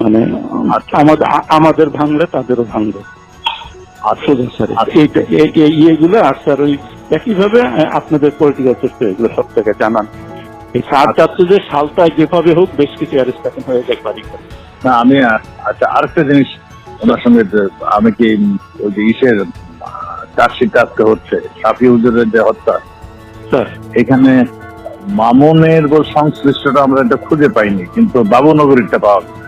মানে আচ্ছা। আমাদের আমাদের ভাঙলে তাদেরও ভাঙবে আচ্ছা। এই ইয়েগুলো আর স্যার ওই একইভাবে আপনাদের পলিটিক্যাল এগুলো সব থেকে জানান এই চাচ্ছে যে সালটায় যেভাবে হোক বেশ কিছু হয়ে যায় বাড়ি না আমি আচ্ছা আরেকটা জিনিস ওনার সঙ্গে আমি কি ওই যে ইসের চার্জশিট আজকে হচ্ছে সাফি হুজুরের যে হত্যা স্যার এখানে মামুনের সংশ্লিষ্টটা আমরা এটা খুঁজে পাইনি কিন্তু বাবুনগরীরটা পাওয়া গেছে।